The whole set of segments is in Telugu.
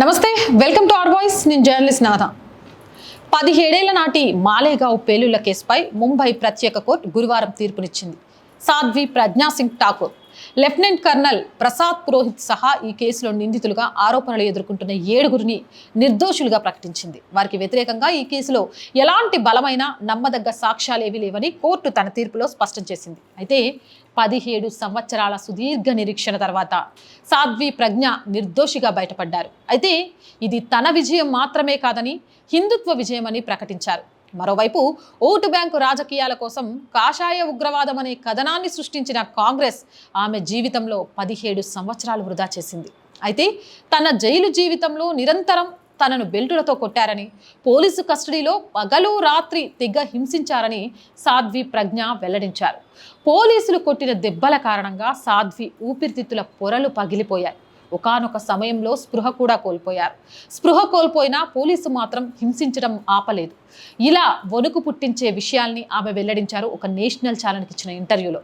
నమస్తే వెల్కమ్ టు ఆర్ వాయిస్. నేను జర్నలిస్ట్ నాథ. పదిహేడేళ్ళ నాటి మాలేగావ్ పేలుళ్ళ కేసుపై ముంబై ప్రత్యేక కోర్టు గురువారం తీర్పునిచ్చింది. సాధ్వి ప్రజ్ఞా సింగ్ ఠాకూర్. లెఫ్టినెంట్ కర్నల్ ప్రసాద్ పురోహిత్ సహా ఈ కేసులో నిందితులుగా ఆరోపణలు ఎదుర్కొంటున్న ఏడుగురిని నిర్దోషులుగా ప్రకటించింది. వారికి వ్యతిరేకంగా ఈ కేసులో ఎలాంటి బలమైన నమ్మదగ్గ సాక్ష్యాలేవీ లేవని కోర్టు తన తీర్పులో స్పష్టం చేసింది. అయితే పదిహేడు సంవత్సరాల సుదీర్ఘ నిరీక్షణ తర్వాత సాధ్వి ప్రజ్ఞ నిర్దోషిగా బయటపడ్డారు. అయితే ఇది తన విజయం మాత్రమే కాదని హిందుత్వ విజయమని ప్రకటించారు. మరోవైపు ఓటు బ్యాంకు రాజకీయాల కోసం కాషాయ ఉగ్రవాదం అనే కథనాన్ని సృష్టించిన కాంగ్రెస్ ఆమె జీవితంలో పదిహేడు సంవత్సరాలు వృధా చేసింది. అయితే తన జైలు జీవితంలో నిరంతరం తనను బెల్టులతో కొట్టారని పోలీసు కస్టడీలో పగలు రాత్రి తెగ హింసించారని సాధ్వి ప్రజ్ఞ వెల్లడించారు. పోలీసులు కొట్టిన దెబ్బల కారణంగా సాధ్వి ఊపిరితిత్తుల పొరలు పగిలిపోయాయి. ఒకానొక సమయంలో స్పృహ కూడా కోల్పోయారు. స్పృహ కోల్పోయినా పోలీసు మాత్రం హింసించడం ఆపలేదు. ఇలా వణుకు పుట్టించే విషయాల్ని ఆమె వెల్లడించారు ఒక నేషనల్ ఛానల్కి ఇచ్చిన ఇంటర్వ్యూలో.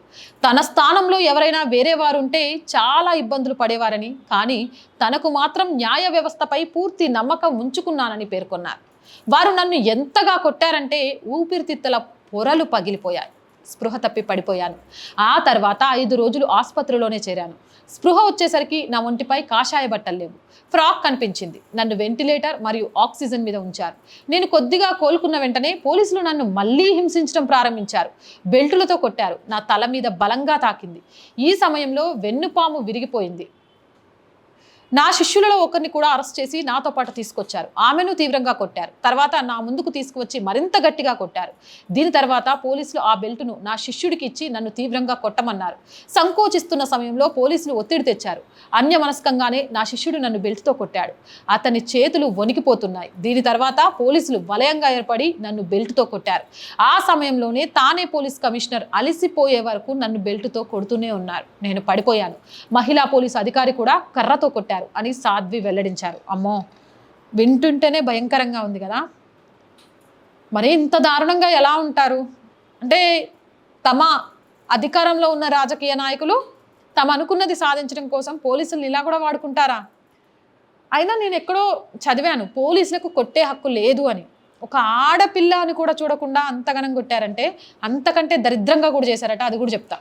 తన స్థానంలో ఎవరైనా వేరే వారు ఉంటే చాలా ఇబ్బందులు పడేవారని కానీ తనకు మాత్రం న్యాయ వ్యవస్థపై పూర్తి నమ్మకం ఉంచుకున్నానని పేర్కొన్నారు. వారు నన్ను ఎంతగా కొట్టారంటే ఊపిరితిత్తుల పొరలు పగిలిపోయాయి. స్పృహ తప్పి పడిపోయాను. ఆ తర్వాత ఐదు రోజులు ఆసుపత్రిలోనే చేరాను. స్పృహ వచ్చేసరికి నా ఒంటిపై కాషాయ బట్టలు లేవు. ఫ్రాక్ కనిపించింది. నన్ను వెంటిలేటర్ మరియు ఆక్సిజన్ మీద ఉంచారు. నేను కొద్దిగా కోలుకున్న వెంటనే పోలీసులు నన్ను మళ్ళీ హింసించడం ప్రారంభించారు. బెల్టులతో కొట్టారు. నా తల మీద బలంగా తాకింది. ఈ సమయంలో వెన్నుపాము విరిగిపోయింది. నా శిష్యులలో ఒకరిని కూడా అరెస్ట్ చేసి నాతో పాటు తీసుకొచ్చారు. ఆమెను తీవ్రంగా కొట్టారు. తర్వాత నా ముందుకు తీసుకువచ్చి మరింత గట్టిగా కొట్టారు. దీని తర్వాత పోలీసులు ఆ బెల్టును నా శిష్యుడికి ఇచ్చి నన్ను తీవ్రంగా కొట్టమన్నారు. సంకోచిస్తున్న సమయంలో పోలీసులు ఒత్తిడి తెచ్చారు. అన్యమనస్కంగానే నా శిష్యుడు నన్ను బెల్ట్తో కొట్టాడు. అతని చేతులు వణికిపోతున్నాయి. దీని తర్వాత పోలీసులు వలయంగా ఏర్పడి నన్ను బెల్ట్తో కొట్టారు. ఆ సమయంలోనే తానే పోలీస్ కమిషనర్ అలిసిపోయే వరకు నన్ను బెల్ట్తో కొడుతూనే ఉన్నారు. నేను పడిపోయాను. మహిళా పోలీసు అధికారి కూడా కర్రతో కొట్టారు. అని సాధ్వి వెల్లడించారు. అమ్మో వింటుంటేనే భయంకరంగా ఉంది కదా. మరి ఇంత దారుణంగా ఎలా ఉంటారు? అంటే తమ అధికారంలో ఉన్న రాజకీయ నాయకులు తమ అనుకున్నది సాధించడం కోసం పోలీసులు ఇలా కూడా వాడుకుంటారా? అయినా నేను ఎక్కడో చదివాను పోలీసులకు కొట్టే హక్కు లేదు అని. ఒక ఆడపిల్ల అని కూడా చూడకుండా అంతగనం కొట్టారంటే అంతకంటే దరిద్రంగా కూడా చేశారట అది కూడా చెప్తా.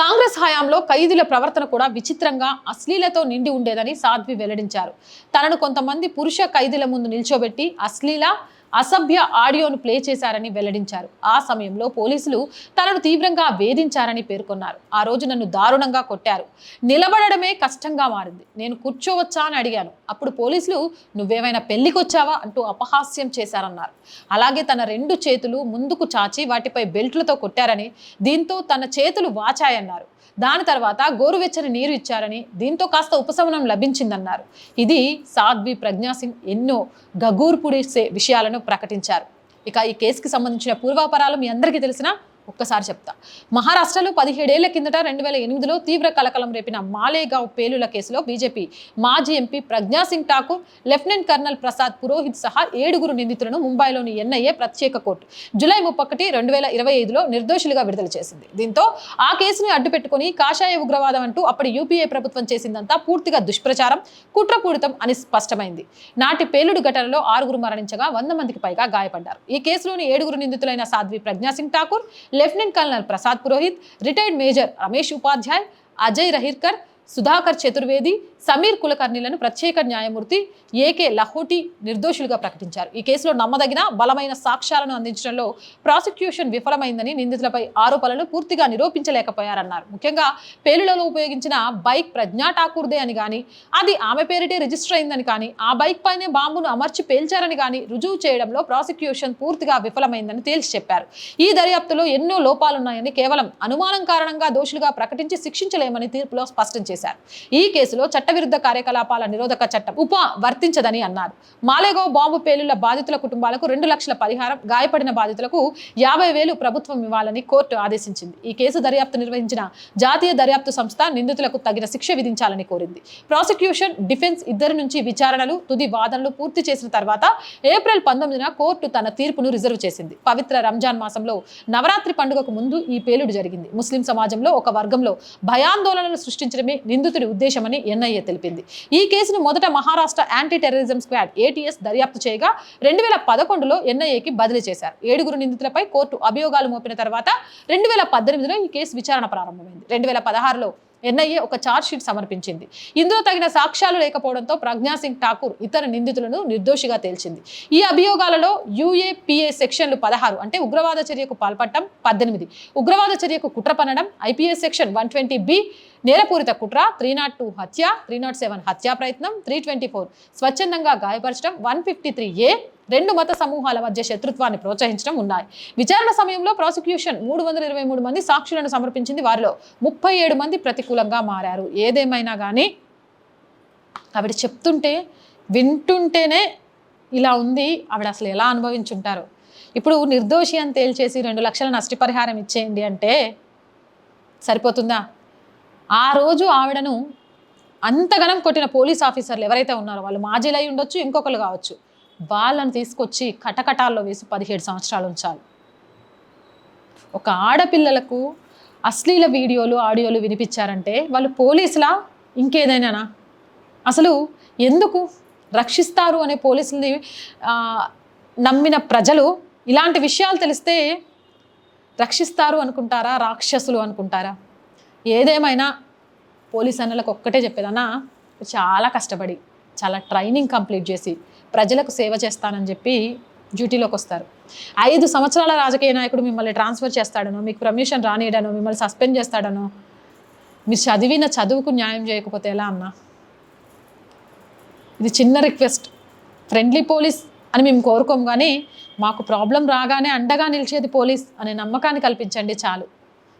కాంగ్రెస్ హయాంలో ఖైదీల ప్రవర్తన కూడా విచిత్రంగా అశ్లీలతో నిండి ఉండేదని సాధ్వి వెల్లడించారు. తనను కొంతమంది పురుష ఖైదీల ముందు నిల్చోబెట్టి అశ్లీల అసభ్య ఆడియోను ప్లే చేశారని వెల్లడించారు. ఆ సమయంలో పోలీసులు తనను తీవ్రంగా వేధించారని పేర్కొన్నారు. ఆ రోజు నన్ను దారుణంగా కొట్టారు. నిలబడడమే కష్టంగా మారింది. నేను కూర్చోవచ్చా అని అడిగాను. అప్పుడు పోలీసులు నువ్వేమైనా పెళ్ళికొచ్చావా అంటూ అపహాస్యం చేశారన్నారు. అలాగే తన రెండు చేతులు ముందుకు చాచి వాటిపై బెల్ట్లతో కొట్టారని దీంతో తన చేతులు వాచాయన్నారు. దాని తర్వాత గోరువెచ్చని నీరు ఇచ్చారని దీంతో కాస్త ఉపశమనం లభించిందన్నారు. ఇది సాధ్వి ప్రజ్ఞాసింగ్ ఎన్నో గగూర్పుడిసే విషయాలను ప్రకటించారు. ఇక ఈ కేసుకి సంబంధించిన పూర్వాపరాలు మీ అందరికీ తెలిసిన ఒక్కసారి చెప్తా. మహారాష్ట్రలో పదిహేడేళ్ళ కిందట రెండు వేల ఎనిమిదిలో తీవ్ర కలకలం రేపిన మాలేగావ్ పేలుల కేసులో బీజేపీ మాజీ MP Pragya Singh Thakur lieutenant colonel Prasad Purohit సహా ఏడుగురు నిందితులను ముంబైలోని ఎన్ఐఏ ప్రత్యేక కోర్టు జూలై ముప్పొకటి రెండు వేల ఇరవై ఐదులో నిర్దోషులుగా విడుదల చేసింది. దీంతో ఆ కేసుని అడ్డుపెట్టుకుని కాషాయ ఉగ్రవాదం అంటూ అప్పటి యూపీఏ ప్రభుత్వం చేసిందంతా పూర్తిగా దుష్ప్రచారం కుట్రపూరితం అని స్పష్టమైంది. నాటి పేలుడు ఘటనలో ఆరుగురు మరణించగా వంద మందికి పైగా గాయపడ్డారు. ఈ కేసులోని ఏడుగురు నిందితులైన Sadhvi Pragya Singh Thakur lieutenant colonel Prasad Purohit retired major Ramesh Upadhyay Ajay Rahirkar Sudhakar Chaturvedi Sameer కులకర్ణిలను ప్రత్యేక న్యాయమూర్తి ఏకే లహోటి నిర్దోషులుగా ప్రకటించారు. ఈ కేసులో నమ్మదగిన బలమైన సాక్ష్యాలను అందించడంలో ప్రాసిక్యూషన్ విఫలమైందని నిందితులపై ఆరోపణలు పూర్తిగా నిరూపించలేకపోయారన్నారు. ముఖ్యంగా పేలులలో ఉపయోగించిన బైక్ ప్రజ్ఞా ఠాకూర్దే అని కానీ అది ఆమె పేరిటే రిజిస్టర్ అయిందని కానీ ఆ బైక్ పైనే బాంబును అమర్చి పేల్చారని కానీ రుజువు చేయడంలో ప్రాసిక్యూషన్ పూర్తిగా విఫలమైందని తేల్చి చెప్పారు. ఈ దర్యాప్తులో ఎన్నో లోపాలున్నాయని కేవలం అనుమానం కారణంగా దోషులుగా ప్రకటించి శిక్షించలేమని తీర్పులో స్పష్టం చేశారు. ఈ కేసులో చట్టవిరుద్ధ కార్యకలాపాల నిరోధక చట్టం ఉప వర్తించదని అన్నారు. మాలేగో బాంబు పేలుళ్ళ బాధితుల కుటుంబాలకు రెండు లక్షల పరిహారం గాయపడిన బాధితులకు యాభై వేలు ప్రభుత్వం ఇవ్వాలని కోర్టు ఆదేశించింది. ఈ కేసు దర్యాప్తు నిర్వహించిన జాతీయ దర్యాప్తు సంస్థ నిందితులకు తగిన శిక్ష విధించాలని కోరింది. ప్రాసిక్యూషన్ డిఫెన్స్ ఇద్దరి నుంచి విచారణలు తుది వాదనలు పూర్తి చేసిన తర్వాత ఏప్రిల్ పంతొమ్మిదిన కోర్టు తన తీర్పును రిజర్వ్ చేసింది. పవిత్ర రంజాన్ మాసంలో నవరాత్రి పండుగకు ముందు ఈ పేలుడు జరిగింది. ముస్లిం సమాజంలో ఒక వర్గంలో భయాందోళనలు సృష్టించడమే నిందితుడి ఉద్దేశమని ఎన్ఐఏ తెలిపింది. ఈ కేసును మొదట Maharashtra anti terrorism squad ATS దర్యాప్తు చేయగా రెండు వేల పదకొండులో ఎన్ఐఏకి బదిలీ చేశారు. ఏడుగురు నిందితులపై కోర్టు అభియోగాలు మోపిన తర్వాత రెండు వేల పద్దెనిమిదిలో ఈ కేసు విచారణ ప్రారంభమైంది. రెండు వేల పదహారులో ఎన్ఐఏ ఒక చార్జ్షీట్ సమర్పించింది. ఇందులో తగిన సాక్ష్యాలు లేకపోవడంతో ప్రజ్ఞా సింగ్ ఠాకూర్ ఇతర నిందితులను నిర్దోషిగా తేల్చింది. ఈ అభియోగాలలో యూఏపీఏ సెక్షన్లు పదహారు అంటే ఉగ్రవాద చర్యకు పాల్పడటం పద్దెనిమిది. ఉగ్రవాద చర్యకు కుట్ర పనడం IPC section one twenty B నేరపూరిత కుట్ర త్రీ నాట్ టూ హత్య త్రీ నాట్ సెవెన్ హత్యా ప్రయత్నం త్రీ ట్వంటీ ఫోర్ స్వచ్ఛందంగా గాయపరచడం వన్ ఫిఫ్టీ త్రీ ఏ రెండు మత సమూహాల మధ్య శత్రుత్వాన్ని ప్రోత్సహించడం ఉన్నాయి. విచారణ సమయంలో ప్రాసిక్యూషన్ మూడు వందల ఇరవై మూడు మంది సాక్షులను సమర్పించింది వారిలో ముప్పై ఏడు మంది ప్రతికూలంగా మారారు. ఏదేమైనా కానీ ఆవిడ చెప్తుంటే వింటుంటేనే ఇలా ఉంది ఆవిడ అసలు ఎలా అనుభవించుంటారు? ఇప్పుడు నిర్దోషి అని తేల్చేసి రెండు లక్షల నష్టపరిహారం ఇచ్చేయండి అంటే సరిపోతుందా? ఆ రోజు ఆవిడను అంతగనం కొట్టిన పోలీస్ ఆఫీసర్లు ఎవరైతే ఉన్నారో వాళ్ళు మాజీలు అయి ఉండొచ్చు ఇంకొకరు కావచ్చు. వాళ్ళని తీసుకొచ్చి కటకటాల్లో వేసి పదిహేడు సంవత్సరాలు ఉంచాలి ఒక ఆడపిల్లలకు అశ్లీల వీడియోలు ఆడియోలు వినిపించారంటే వాళ్ళు పోలీసులా? ఇంకేదైనానా? అసలు ఎందుకు రక్షిస్తారు అనే పోలీసుల్ని నమ్మిన ప్రజలు ఇలాంటి విషయాలు తెలిస్తే రక్షిస్తారు అనుకుంటారా? రాక్షసులు అనుకుంటారా? ఏదేమైనా పోలీస్ అన్నలకు ఒక్కటే చెప్పేదన్నా చాలా కష్టపడి చాలా ట్రైనింగ్ కంప్లీట్ చేసి ప్రజలకు సేవ చేస్తానని చెప్పి డ్యూటీలోకి వస్తారు. ఐదు సంవత్సరాల రాజకీయ నాయకుడు మిమ్మల్ని ట్రాన్స్ఫర్ చేస్తాడనో మీకు ప్రమోషన్ రానియడనో మిమ్మల్ని సస్పెండ్ చేస్తాడనో మీరు చదివిన చదువుకు న్యాయం చేయకపోతే ఎలా అన్నా? ఇది చిన్న రిక్వెస్ట్. ఫ్రెండ్లీ పోలీస్ అని మేము కోరుకోము కానీ మాకు ప్రాబ్లం రాగానే అండగా నిలిచేది పోలీస్ అనే నమ్మకాన్ని కల్పించండి చాలు.